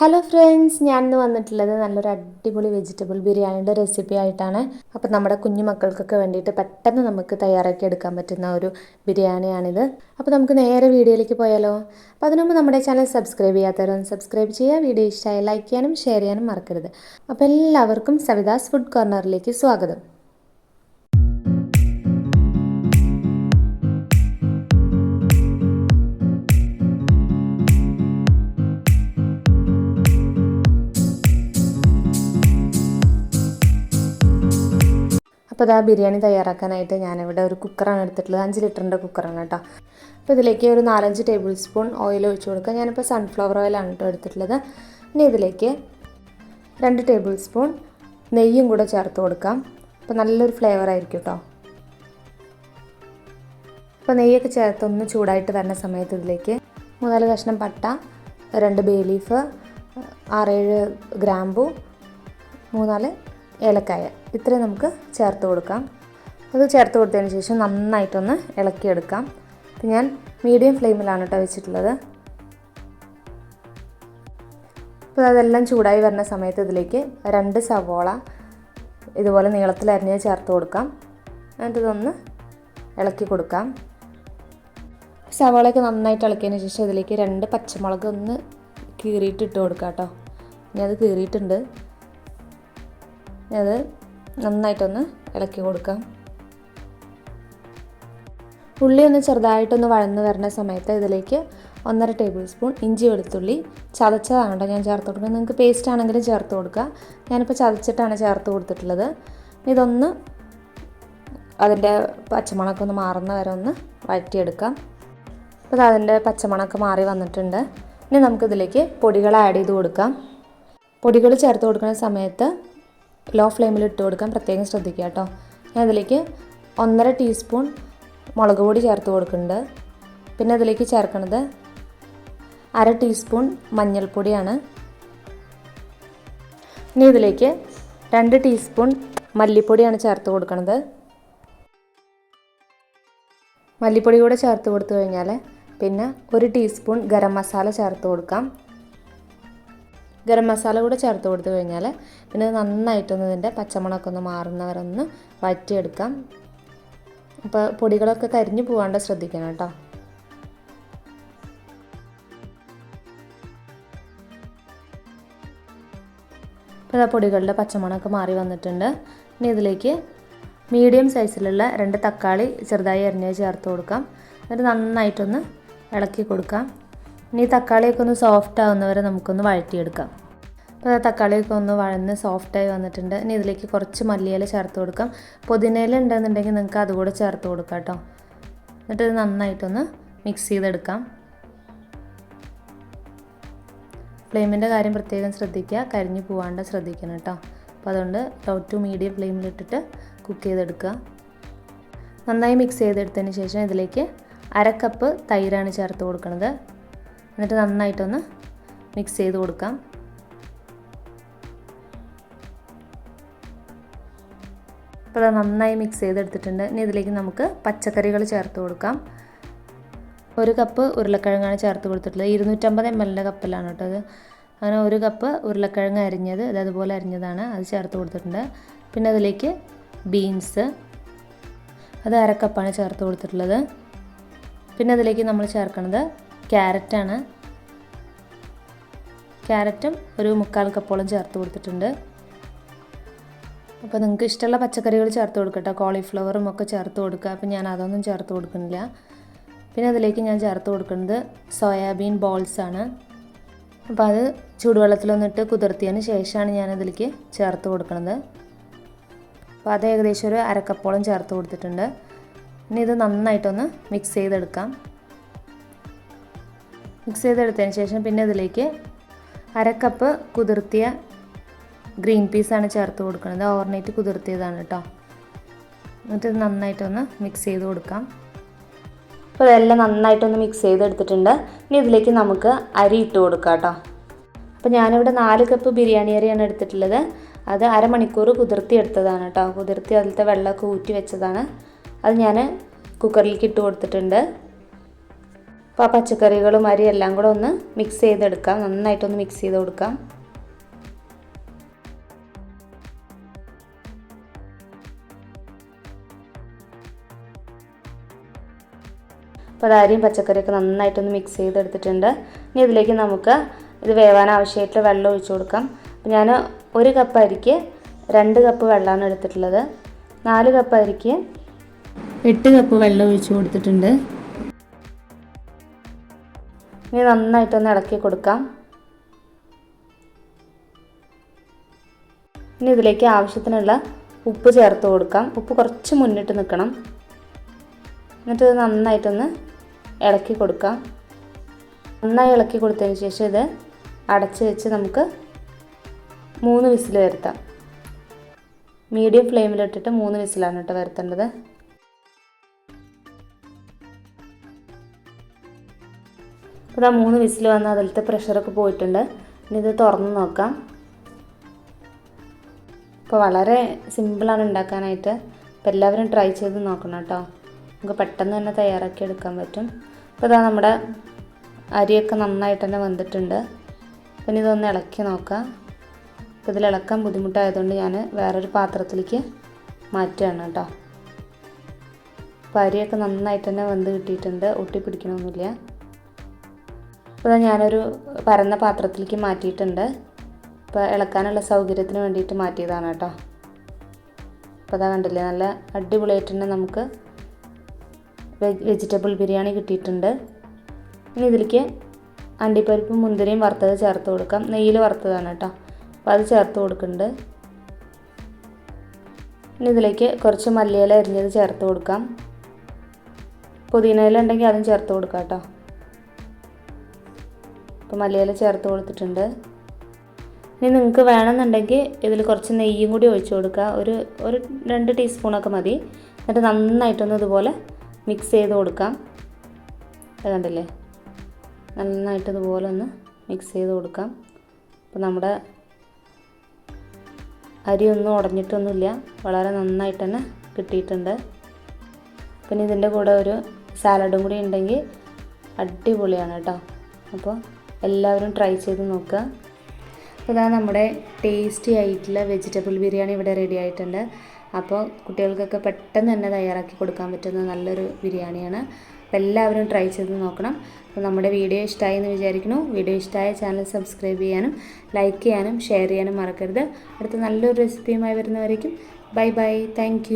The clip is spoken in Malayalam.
ഹലോ ഫ്രണ്ട്സ് ഞാൻ ഇന്ന് വന്നിട്ടുള്ളത് നല്ലൊരു അടിപൊളി വെജിറ്റബിൾ ബിരിയാണിയുടെ റെസിപ്പി ആയിട്ടാണ്. അപ്പോൾ നമ്മുടെ കുഞ്ഞു മക്കൾക്കൊക്കെ വേണ്ടിയിട്ട് പെട്ടെന്ന് നമുക്ക് തയ്യാറാക്കി എടുക്കാൻ പറ്റുന്ന ഒരു ബിരിയാണിയാണിത്. അപ്പോൾ നമുക്ക് നേരെ വീഡിയോയിലേക്ക് പോയാലോ? അപ്പോൾ അതിനു മുമ്പ് നമ്മുടെ ചാനൽ സബ്സ്ക്രൈബ് ചെയ്യാത്തവരൊന്ന് സബ്സ്ക്രൈബ് ചെയ്യുക. വീഡിയോ ഇഷ്ടമായി ലൈക്ക് ചെയ്യാനും ഷെയർ ചെയ്യാനും മറക്കരുത്. അപ്പോൾ എല്ലാവർക്കും സവിതാസ് ഫുഡ് കോർണറിലേക്ക് സ്വാഗതം. അപ്പോൾ ഇതാ ബിരിയാണി തയ്യാറാക്കാനായിട്ട് ഞാനിവിടെ ഒരു കുക്കറാണ് എടുത്തിട്ടുള്ളത്. അഞ്ച് ലിറ്ററിന്റെ കുക്കറാണ് കേട്ടോ. അപ്പോൾ ഇതിലേക്ക് ഒരു നാലഞ്ച് ടേബിൾ സ്പൂൺ ഓയിൽ ഒഴിച്ച് കൊടുക്കുക. ഞാനിപ്പോൾ സൺഫ്ലവർ ഓയിലാണ് കേട്ടോ എടുത്തിട്ടുള്ളത്. ഇനി ഇതിലേക്ക് രണ്ട് ടേബിൾ സ്പൂൺ നെയ്യും കൂടെ ചേർത്ത് കൊടുക്കാം. അപ്പോൾ നല്ലൊരു ഫ്ലേവർ ആയിരിക്കും കേട്ടോ. അപ്പോൾ നെയ്യൊക്കെ ചേർത്ത് ഒന്ന് ചൂടായിട്ട് വരുന്ന സമയത്ത് ഇതിലേക്ക് മൂന്നാൽ കഷ്ണം പട്ട രണ്ട് ബേ ലീഫ് ആറേഴ് ഗ്രാമ്പു മൂന്നാൽ ഏലക്കായ. ഇത്രയും നമുക്ക് ചേർത്ത് കൊടുക്കാം. അത് ചേർത്ത് കൊടുത്തതിന് ശേഷം നന്നായിട്ടൊന്ന് ഇളക്കിയെടുക്കാം. അപ്പം ഞാൻ മീഡിയം ഫ്ലെയിമിലാണ് കേട്ടോ വെച്ചിട്ടുള്ളത്. അപ്പോൾ അതെല്ലാം ചൂടായി വരുന്ന സമയത്ത് ഇതിലേക്ക് രണ്ട് സവോള ഇതുപോലെ നീളത്തിൽ അരിഞ്ഞ് ചേർത്ത് കൊടുക്കാം. എന്നിട്ട് ഇതൊന്ന് ഇളക്കി കൊടുക്കാം. സവാളയൊക്കെ നന്നായിട്ട് ഇളക്കിയതിന് ശേഷം ഇതിലേക്ക് രണ്ട് പച്ചമുളക് ഒന്ന് കീറിയിട്ട് ഇട്ട് കൊടുക്കാം കേട്ടോ. ഇനി അത് കീറിയിട്ടുണ്ട്. അത് നന്നായിട്ടൊന്ന് ഇളക്കി കൊടുക്കാം. ഉള്ളി ഒന്ന് ചെറുതായിട്ടൊന്ന് വഴന്ന് വരുന്ന സമയത്ത് ഇതിലേക്ക് ഒന്നര ടേബിൾ സ്പൂൺ ഇഞ്ചി വെളുത്തുള്ളി ചതച്ചതാണ് ഞാൻ ചേർത്ത് കൊടുക്കുന്നത്. നിങ്ങൾക്ക് പേസ്റ്റ് ആണെങ്കിലും ചേർത്ത് കൊടുക്കുക ഞാനിപ്പോൾ ചതച്ചിട്ടാണ് ചേർത്ത് കൊടുത്തിട്ടുള്ളത്. ഇതൊന്ന് അതിന്റെ പച്ചമണമൊക്കെ ഒന്ന് മാറുന്ന വരെ ഒന്ന് വഴറ്റിയെടുക്കാം. അപ്പോൾ അതിന്റെ പച്ചമുളക് മാറി വന്നിട്ടുണ്ട്. ഇനി നമുക്കിതിലേക്ക് പൊടികൾ ആഡ് ചെയ്ത് കൊടുക്കാം. പൊടികൾ ചേർത്ത് കൊടുക്കുന്ന സമയത്ത് ലോ ഫ്ലെയിമിൽ ഇട്ട് കൊടുക്കാൻ പ്രത്യേകം ശ്രദ്ധിക്കുക കേട്ടോ. ഞാൻ അതിലേക്ക് ഒന്നര ടീസ്പൂൺ മുളക് പൊടി ചേർത്ത് കൊടുക്കുന്നുണ്ട്. പിന്നെ അതിലേക്ക് ചേർക്കുന്നത് അര ടീസ്പൂൺ മഞ്ഞൾപ്പൊടിയാണ്. ഇനി ഇതിലേക്ക് രണ്ട് ടീസ്പൂൺ മല്ലിപ്പൊടിയാണ് ചേർത്ത് കൊടുക്കുന്നത് മല്ലിപ്പൊടി കൂടെ ചേർത്ത് കൊടുത്തു കഴിഞ്ഞാൽ പിന്നെ ഒരു ടീസ്പൂൺ ഗരം മസാല ചേർത്ത് കൊടുക്കാം. ഗരം മസാല കൂടെ ചേർത്ത് കൊടുത്തു കഴിഞ്ഞാൽ പിന്നെ നന്നായിട്ടൊന്ന് ഇതിന്റെ പച്ചമുളകൊന്ന് ഒന്ന് മാറുന്നവരെ ഒന്ന് വഴറ്റിയെടുക്കാം അപ്പോൾ പൊടികളൊക്കെ കരിഞ്ഞു പോകാണ്ട് ശ്രദ്ധിക്കണം കേട്ടോ. ഇപ്പോൾ പൊടികളുടെ പച്ചമുളക് മാറി വന്നിട്ടുണ്ട്. ഇനി ഇതിലേക്ക് മീഡിയം സൈസിലുള്ള രണ്ട് തക്കാളി ചെറുതായി അരിഞ്ഞ് ചേർത്ത് കൊടുക്കാം. എന്നിട്ട് നന്നായിട്ടൊന്ന് ഇളക്കി കൊടുക്കാം. ഇനി തക്കാളിയൊക്കെ ഒന്ന് സോഫ്റ്റ് ആവുന്നവരെ നമുക്കൊന്ന് വഴറ്റിയെടുക്കാം. അപ്പോൾ തക്കാളിയൊക്കെ ഒന്ന് വഴന്ന് സോഫ്റ്റായി വന്നിട്ടുണ്ട്. ഇനി ഇതിലേക്ക് കുറച്ച് മല്ലിയില ചേർത്ത് കൊടുക്കാം. പുതിനയില ഉണ്ടെന്നുണ്ടെങ്കിൽ നിങ്ങൾക്ക് അതുകൂടെ ചേർത്ത് കൊടുക്കാം കേട്ടോ. എന്നിട്ട് ഇത് നന്നായിട്ടൊന്ന് മിക്സ് ചെയ്തെടുക്കാം. ഫ്ലെയിമിന്റെ കാര്യം പ്രത്യേകം ശ്രദ്ധിക്കുക. കരിഞ്ഞു പോവാണ്ട് ശ്രദ്ധിക്കണം കേട്ടോ. അപ്പോൾ അതുകൊണ്ട് ലോ ടു മീഡിയം ഫ്ലെയിമിലിട്ടിട്ട് കുക്ക് ചെയ്തെടുക്കുക. നന്നായി മിക്സ് ചെയ്തെടുത്തതിന് ശേഷം ഇതിലേക്ക് അര കപ്പ് തൈരാണ് ചേർത്ത് കൊടുക്കുന്നത് എന്നിട്ട് നന്നായിട്ടൊന്ന് മിക്സ് ചെയ്ത് കൊടുക്കാം. അപ്പോൾ അത് നന്നായി മിക്സ് ചെയ്തെടുത്തിട്ടുണ്ട്. ഇനി ഇതിലേക്ക് നമുക്ക് പച്ചക്കറികൾ ചേർത്ത് കൊടുക്കാം. ഒരു കപ്പ് ഉരുളക്കിഴങ്ങാണ് ചേർത്ത് കൊടുത്തിട്ടുള്ളത്. ഇരുന്നൂറ്റമ്പത് എം എല്ലിന്റെ കപ്പിലാണ് കേട്ടോ അത് അങ്ങനെ ഒരു കപ്പ് ഉരുളക്കിഴങ്ങ് അരിഞ്ഞത് ഇത് അതുപോലെ അരിഞ്ഞതാണ്. അത് ചേർത്ത് കൊടുത്തിട്ടുണ്ട്. പിന്നെ അതിലേക്ക് ബീൻസ് അത് അരക്കപ്പാണ് കപ്പാണ് ചേർത്ത് കൊടുത്തിട്ടുള്ളത്. പിന്നെ അതിലേക്ക് നമ്മൾ ചേർക്കുന്നത് ക്യാരറ്റാണ്. ക്യാരറ്റും ഒരു മുക്കാൽ കപ്പോളം ചേർത്ത് കൊടുത്തിട്ടുണ്ട്. അപ്പോൾ നിങ്ങൾക്ക് ഇഷ്ടമുള്ള പച്ചക്കറികൾ ചേർത്ത് കൊടുക്കട്ടെ. കോളിഫ്ലവറും ഒക്കെ ചേർത്ത് കൊടുക്കുക. അപ്പോൾ ഞാൻ അതൊന്നും ചേർത്ത് കൊടുക്കുന്നില്ല. പിന്നെ അതിലേക്ക് ഞാൻ ചേർത്ത് കൊടുക്കുന്നത് സോയാബീൻ ബോൾസ് ആണ്. അപ്പോൾ അത് ചൂടുവെള്ളത്തിലൊന്നിട്ട് കുതിർത്തിയതിന് ശേഷമാണ് ഞാൻ അതിലേക്ക് ചേർത്ത് കൊടുക്കുന്നത്. അപ്പോൾ അത് ഏകദേശം ഒരു അരക്കപ്പോളം ചേർത്ത് കൊടുത്തിട്ടുണ്ട്. ഇനി ഇത് നന്നായിട്ടൊന്ന് മിക്സ് ചെയ്തെടുക്കാം. മിക്സ് ചെയ്തെടുത്തതിന് ശേഷം പിന്നെ ഇതിലേക്ക് അരക്കപ്പ് കുതിർത്തിയ ഗ്രീൻ പീസാണ് ചേർത്ത് കൊടുക്കുന്നത്. ഓവർനൈറ്റ് കുതിർത്തിയതാണ് കേട്ടോ. എന്നിട്ട് നന്നായിട്ടൊന്ന് മിക്സ് ചെയ്ത് കൊടുക്കാം. അപ്പോൾ ഇതെല്ലാം നന്നായിട്ടൊന്ന് മിക്സ് ചെയ്തെടുത്തിട്ടുണ്ട്. ഇനി ഇതിലേക്ക് നമുക്ക് അരി ഇട്ട് കൊടുക്കാം കേട്ടോ. അപ്പോൾ ഞാനിവിടെ നാല് കപ്പ് ബിരിയാണി അരിയാണ് എടുത്തിട്ടുള്ളത്. അത് അരമണിക്കൂർ കുതിർത്തി എടുത്തതാണ് കേട്ടോ. കുതിർത്തി അതിലത്തെ വെള്ളമൊക്കെ ഊറ്റി വെച്ചതാണ്. അത് ഞാൻ കുക്കറിലേക്ക് ഇട്ട് കൊടുത്തിട്ടുണ്ട്. അപ്പോൾ ആ പച്ചക്കറികളും അരി എല്ലാം കൂടെ ഒന്ന് മിക്സ് ചെയ്തെടുക്കാം. നന്നായിട്ടൊന്ന് മിക്സ് ചെയ്ത് കൊടുക്കാം. അപ്പോൾ അത് അരിയും പച്ചക്കറിയൊക്കെ നന്നായിട്ടൊന്ന് മിക്സ് ചെയ്തെടുത്തിട്ടുണ്ട്. ഇനി ഇതിലേക്ക് നമുക്ക് ഇത് വേവാൻ ആവശ്യമായിട്ടുള്ള വെള്ളം ഒഴിച്ചു കൊടുക്കാം. അപ്പോൾ ഞാൻ ഒരു കപ്പ് അരിക്ക് രണ്ട് കപ്പ് വെള്ളമാണ് എടുത്തിട്ടുള്ളത്. നാല് കപ്പ് അരിക്ക് എട്ട് കപ്പ് വെള്ളം ഒഴിച്ചു കൊടുത്തിട്ടുണ്ട്. ഇനി നന്നായിട്ടൊന്ന് ഇളക്കി കൊടുക്കാം. ഇനി ഇതിലേക്ക് ആവശ്യത്തിനുള്ള ഉപ്പ് ചേർത്ത് കൊടുക്കാം. ഉപ്പ് കുറച്ച് മുന്നിട്ട് നിൽക്കണം. എന്നിട്ട് നന്നായിട്ടൊന്ന് ഇളക്കി കൊടുക്കാം. നന്നായി ഇളക്കി കൊടുത്തതിന് ശേഷം ഇത് അടച്ച് വെച്ച് നമുക്ക് മൂന്ന് വിസിൽ വരുത്താം. മീഡിയം ഫ്ലെയിമിലിട്ടിട്ട് മൂന്ന് വിസിലാണ് കേട്ടോ വരുത്തേണ്ടത്. അപ്പോൾ ആ മൂന്ന് വിസിൽ വന്ന് അതിലത്തെ പ്രഷറൊക്കെ പോയിട്ടുണ്ട്. ഇനി ഇത് തുറന്ന് നോക്കാം. അപ്പോൾ വളരെ സിമ്പിളാണ് ഉണ്ടാക്കാനായിട്ട്. അപ്പോൾ എല്ലാവരും ട്രൈ ചെയ്ത് നോക്കണം കേട്ടോ. നമുക്ക് പെട്ടെന്ന് തന്നെ തയ്യാറാക്കി എടുക്കാൻ പറ്റും. അപ്പോൾ ഇതാ നമ്മുടെ അരിയൊക്കെ നന്നായിട്ട് തന്നെ വന്നിട്ടുണ്ട് പിന്നെ ഇതൊന്ന് ഇളക്കി നോക്കാം. അപ്പോൾ ഇതിൽ ഇളക്കാൻ ബുദ്ധിമുട്ടായതുകൊണ്ട് ഞാൻ വേറൊരു പാത്രത്തിലേക്ക് മാറ്റുകയാണ് കേട്ടോ. അപ്പോൾ അരിയൊക്കെ നന്നായിട്ട് തന്നെ വെന്ത് കിട്ടിയിട്ടുണ്ട്. ഒട്ടി പിടിക്കണമൊന്നുമില്ല അപ്പോൾ ഞാനൊരു പരന്ന പാത്രത്തിലേക്ക് മാറ്റിയിട്ടുണ്ട്. അപ്പോൾ ഇളക്കാനുള്ള സൗകര്യത്തിന് വേണ്ടിയിട്ട് മാറ്റിയതാണ് കേട്ടോ. അപ്പോൾ അതാ കണ്ടില്ലേ നല്ല അടിപൊളിയായിട്ട് തന്നെ നമുക്ക് വെജിറ്റബിൾ ബിരിയാണി കിട്ടിയിട്ടുണ്ട്. ഇനി ഇതിലേക്ക് അണ്ടിപ്പരിപ്പും മുന്തിരിയും വറുത്തത് ചേർത്ത് കൊടുക്കാം. നെയ്യിൽ വറുത്തതാണ് കേട്ടോ. അപ്പോൾ അത് ചേർത്ത് കൊടുക്കുന്നുണ്ട്. ഇനി ഇതിലേക്ക് കുറച്ച് മല്ലിയില അരിഞ്ഞത് ചേർത്ത് കൊടുക്കാം. പുതിനയില ഉണ്ടെങ്കിൽ അതും ചേർത്ത് കൊടുക്കാം കേട്ടോ. അപ്പോൾ മല്ലിയില ചേർത്ത് കൊടുത്തിട്ടുണ്ട്. ഇനി നിങ്ങൾക്ക് വേണമെന്നുണ്ടെങ്കിൽ ഇതിൽ കുറച്ച് നെയ്യും കൂടി ഒഴിച്ചു കൊടുക്കുക. ഒരു ഒരു രണ്ട് ടീസ്പൂണൊക്കെ മതി. എന്നിട്ട് നന്നായിട്ടൊന്ന് ഇതുപോലെ മിക്സ് ചെയ്ത് കൊടുക്കാം. കണ്ടില്ലേ? നന്നായിട്ട് ഇതുപോലെ ഒന്ന് മിക്സ് ചെയ്ത് കൊടുക്കാം. അപ്പോൾ നമ്മുടെ അരി ഒന്നും ഉടഞ്ഞിട്ടൊന്നുമില്ല. വളരെ നന്നായിട്ട് തന്നെ കിട്ടിയിട്ടുണ്ട്. പിന്നെ ഇതിന്റെ കൂടെ ഒരു സാലഡും കൂടി ഉണ്ടെങ്കിൽ അടിപൊളിയാണ് കേട്ടോ. അപ്പോൾ എല്ലാവരും ട്രൈ ചെയ്ത് നോക്കുക. അപ്പോൾ ഇതാ നമ്മുടെ ടേസ്റ്റി ആയിട്ടുള്ള വെജിറ്റബിൾ ബിരിയാണി ഇവിടെ റെഡി ആയിട്ടുണ്ട്. അപ്പോൾ കുട്ടികൾക്കൊക്കെ പെട്ടെന്ന് തന്നെ തയ്യാറാക്കി കൊടുക്കാൻ പറ്റുന്ന നല്ലൊരു ബിരിയാണിയാണ്. അപ്പോൾ എല്ലാവരും ട്രൈ ചെയ്ത് നോക്കണം. അപ്പോൾ നമ്മുടെ വീഡിയോ ഇഷ്ടമായി എന്ന് വിചാരിക്കുന്നു. വീഡിയോ ഇഷ്ടമായ ചാനൽ സബ്സ്ക്രൈബ് ചെയ്യാനും ലൈക്ക് ചെയ്യാനും ഷെയർ ചെയ്യാനും മറക്കരുത്. അടുത്ത നല്ലൊരു റെസിപ്പിയുമായി വരുന്നവരേക്കും. Bye bye thank